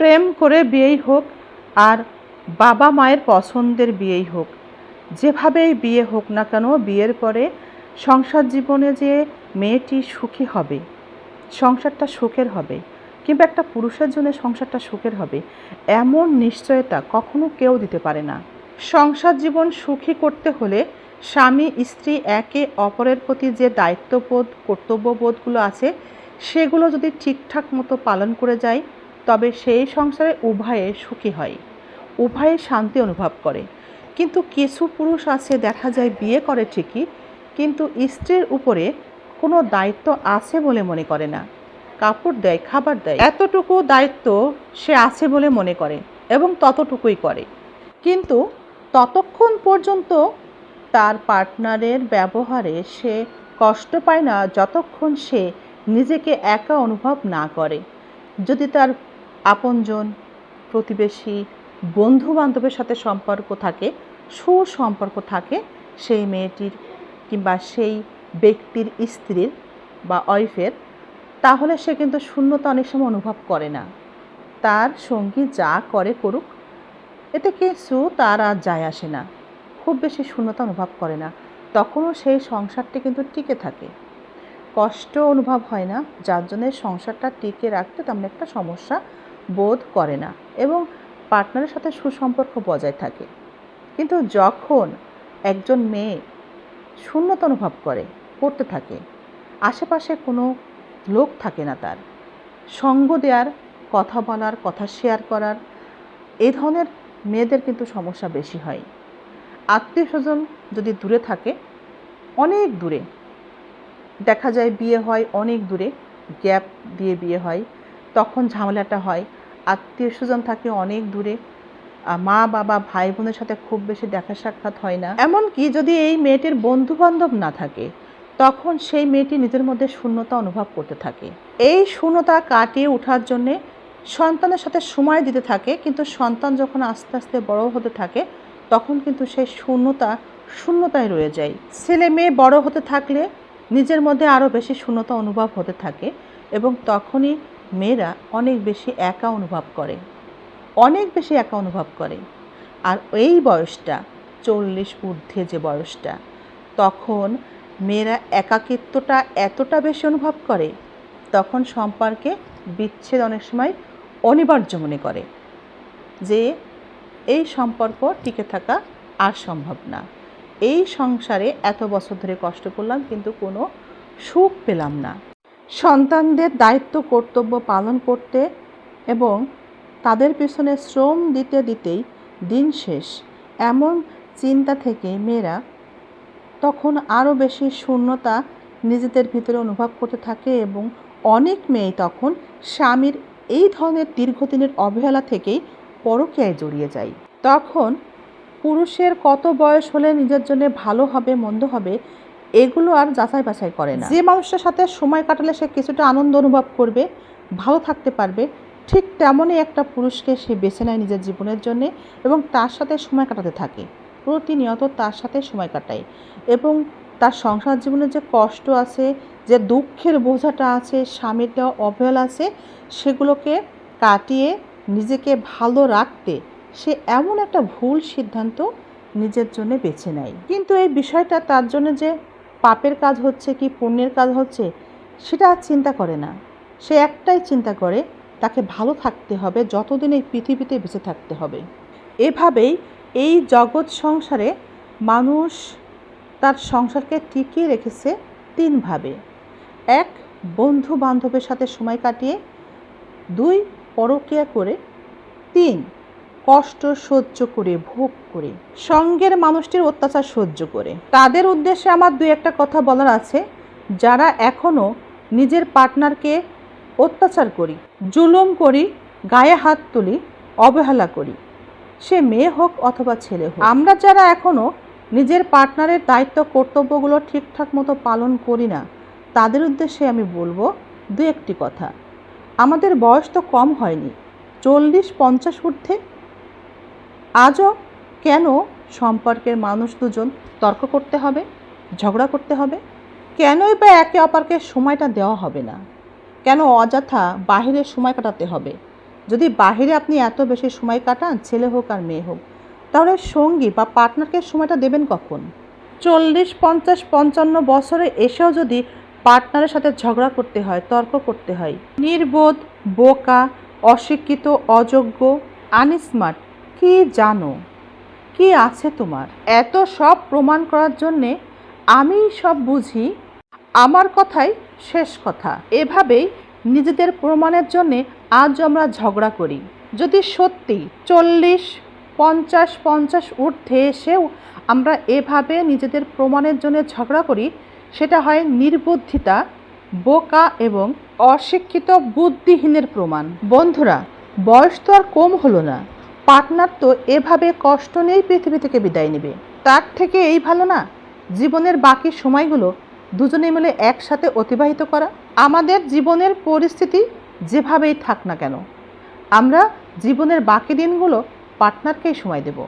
প্রেম করে বিয়েই হোক আর বাবা মায়ের পছন্দের বিয়েই হোক, যেভাবেই বিয়ে হোক না কেন বিয়ের পরে সংসার জীবনে যে মেয়েটি সুখী হবে, সংসারটা সুখের হবে কিংবা একটা পুরুষের জন্য সংসারটা সুখের হবে, এমন নিশ্চয়তা কখনো কেউ দিতে পারে না। সংসার জীবন সুখী করতে হলে স্বামী, স্ত্রী একে অপরের প্রতি যে দায়িত্ববোধ, কর্তব্যবোধগুলো আছে, সেগুলো যদি ঠিকঠাক মতো পালন করে যায় তবে সেই সংসারে উভয়ে সুখী হয়, উভয়ে শান্তি অনুভব করে। কিন্তু কিছু পুরুষ আছে, দেখা যায় বিয়ে করে ঠিকই, কিন্তু স্ত্রীর উপরে কোনো দায়িত্ব আছে বলে মনে করে না। কাপড় দেয়, খাবার দেয়, এতটুকু দায়িত্ব সে আছে বলে মনে করে এবং ততটুকুই করে। কিন্তু ততক্ষণ পর্যন্ত তার পার্টনারের ব্যবহারে সে কষ্ট পায় না, যতক্ষণ সে নিজেকে একা অনুভব না করে। যদি তার আপনজন, প্রতিবেশী বন্ধু বান্ধবের সাথে সম্পর্ক থাকে, সুসম্পর্ক থাকে সেই মেয়েটির কিংবা সেই ব্যক্তির স্ত্রীর বা ওয়াইফের, তাহলে সে কিন্তু শূন্যতা অনেক সময় অনুভব করে না। তার সঙ্গী যা করে করুক, এতে কিছু তার আর যায় আসে না। খুব বেশি শূন্যতা অনুভব করে না। তখনও সেই সংসারটি কিন্তু টিকে থাকে। কষ্ট অনুভব হয় না, যার জন্য সংসারটা টিকে রাখতে তেমন একটা সমস্যা বোধ করে না এবং পার্টনারের সাথে সুসম্পর্ক বজায় থাকে। কিন্তু যখন একজন মেয়ে শূন্যতা অনুভব করে করতে থাকে, আশেপাশে কোনো লোক থাকে না তার, সঙ্গ দেওয়ার কথা বলার, কথা শেয়ার করার, এ ধরনের মেয়েদের কিন্তু সমস্যা বেশি হয়। আত্মীয় স্বজন যদি দূরে থাকে, অনেক দূরে, দেখা যায় বিয়ে হয় অনেক দূরে, গ্যাপ দিয়ে বিয়ে হয়, তখন ঝামেলাটা হয় আত্মীয় স্বজন থাকে অনেক দূরে মা, বাবা ভাই বোনের সাথে খুব বেশি দেখা সাক্ষাৎ হয় না। এমনকি যদি এই মেয়েটির বন্ধু বান্ধব না থাকে, তখন সেই মেয়েটি নিজের মধ্যে শূন্যতা অনুভব করতে থাকে। এই শূন্যতা কাটিয়ে ওঠার জন্যে সন্তানের সাথে সময় দিতে থাকে, কিন্তু সন্তান যখন আস্তে আস্তে বড় হতে থাকে, তখন কিন্তু সেই শূন্যতা শূন্যতায় রয়ে যায়। ছেলে মেয়ে বড় হতে থাকলে নিজের মধ্যে আরও বেশি শূন্যতা অনুভব হতে থাকে এবং তখনই মেয়েরা অনেক বেশি একা অনুভব করে। অনেক বেশি একা অনুভব করে। আর এই বয়সটা, চল্লিশ ঊর্ধ্বে যে বয়সটা, তখন মেয়েরা একাকিত্বটা এতটা বেশি অনুভব করে, তখন সম্পর্কে বিচ্ছেদ অনেক সময় অনিবার্য মনে করে যে, এই সম্পর্ক টিকে থাকা আর সম্ভব না। এই সংসারে এত বছর ধরে কষ্ট করলাম, কিন্তু কোনো সুখ পেলাম না। সন্তানদের দায়িত্ব, কর্তব্য পালন করতে এবং তাদের পিছনে শ্রম দিতে দিতেই দিন শেষ। এমন চিন্তা থেকে মেয়েরা তখন আরও বেশি শূন্যতা নিজেদের ভিতরে অনুভব করতে থাকে এবং অনেক মেয়ে তখন স্বামীর এই ধরনের দীর্ঘদিনের অবহেলা থেকেই পরকীয়ায় জড়িয়ে যায়। তখন পুরুষের কত বয়স হলে নিজের জন্য ভালো হবে, মন্দ হবে এগুলো আর যাচাই বাছাই করে না। যে মানুষটার সাথে সময় কাটালে সে কিছুটা আনন্দ অনুভব করবে, ভালো থাকতে পারবে, ঠিক তেমনই একটা পুরুষকে সে বেছে নেয় নিজের জীবনের জন্যে এবং তার সাথে সময় কাটাতে থাকে। প্রতিনিয়ত তার সাথে সময় কাটায় এবং তার সংসার জীবনে যে কষ্ট আছে, যে দুঃখের বোঝাটা আছে, স্বামীর দেওয়া অবহেলা আছে, সেগুলোকে কাটিয়ে নিজেকে ভালো রাখতে সে এমন একটা ভুল সিদ্ধান্ত নিজের জন্য বেছে নেয়। কিন্তু এই বিষয়টা তার জন্য যে পাপের কাজ হচ্ছে কি, পুণ্যের কাজ হচ্ছে, সেটা আর চিন্তা করে না। সে একটাই চিন্তা করে, তাকে ভালো থাকতে হবে, যতদিন এই পৃথিবীতে বেঁচে থাকতে হবে। এভাবেই এই জগৎ সংসারে মানুষ তার সংসারকে টিকিয়ে রেখেছে তিনভাবে এক বন্ধু বান্ধবের সাথে সময় কাটিয়ে। দুই পরকীয়া করে। তিন কষ্ট সহ্য করে, ভোগ করে, সঙ্গের মানুষটির অত্যাচার সহ্য করে। তাদের উদ্দেশ্যে আমার দুই একটা কথা বলার আছে। যারা এখনও নিজের পার্টনারকে অত্যাচার করি, জুলুম করি, গায়ে হাত তুলি, অবহেলা করি, সে মেয়ে হোক অথবা ছেলে হোক, আমরা যারা এখনও নিজের পার্টনারের দায়িত্ব, কর্তব্যগুলো ঠিকঠাক মতো পালন করি না, তাদের উদ্দেশ্যে আমি বলব দু একটি কথা। আমাদের বয়স তো কম হয়নি, চল্লিশ পঞ্চাশ ঊর্ধ্বে আজও কেন সম্পর্কের মানুষ দুজন তর্ক করতে হবে, ঝগড়া করতে হবে? কেনই বা একে অপরকে সময়টা দেওয়া হবে না? কেন অযথা বাহিরে সময় কাটাতে হবে? যদি বাহিরে আপনি এত বেশি সময় কাটান, ছেলে হোক আর মেয়ে হোক, তাহলে সঙ্গী বা পার্টনারকে সময়টা দেবেন কখন? চল্লিশ, পঞ্চাশ, পঞ্চান্ন বছরে এসেও যদি পার্টনারের সাথে ঝগড়া করতে হয়, তর্ক করতে হয়, নির্বোধ, বোকা, অশিক্ষিত, অযোগ্য, আনস্মার্ট কি জানো? কি আছে তোমার? এত সব প্রমাণ করার জন্যে আমি সব বুঝি, আমার কথাই শেষ কথা। এভাবেই নিজেদের প্রমাণের জন্যে আজ আমরা ঝগড়া করি। যদি সত্যি চল্লিশ, পঞ্চাশ পঞ্চাশ ঊর্ধ্বে এসেও আমরা এভাবে নিজেদের প্রমাণের জন্য ঝগড়া করি, সেটা হয় নির্বুদ্ধিতা, বোকা এবং অশিক্ষিত বুদ্ধিহীনের প্রমাণ। বন্ধুরা, বয়স তো আর কম হলো না। পার্টনার তো এভাবে কষ্ট নিয়েই পৃথিবী থেকে বিদায় নেবে। তার থেকে এই ভালো না? জীবনের বাকি সময়গুলো দুজনে মিলে একসাথে অতিবাহিত করা। আমাদের জীবনের পরিস্থিতি যেভাবেই থাক না কেন, আমরা জীবনের বাকি দিনগুলো পার্টনারকেই সময় দেব।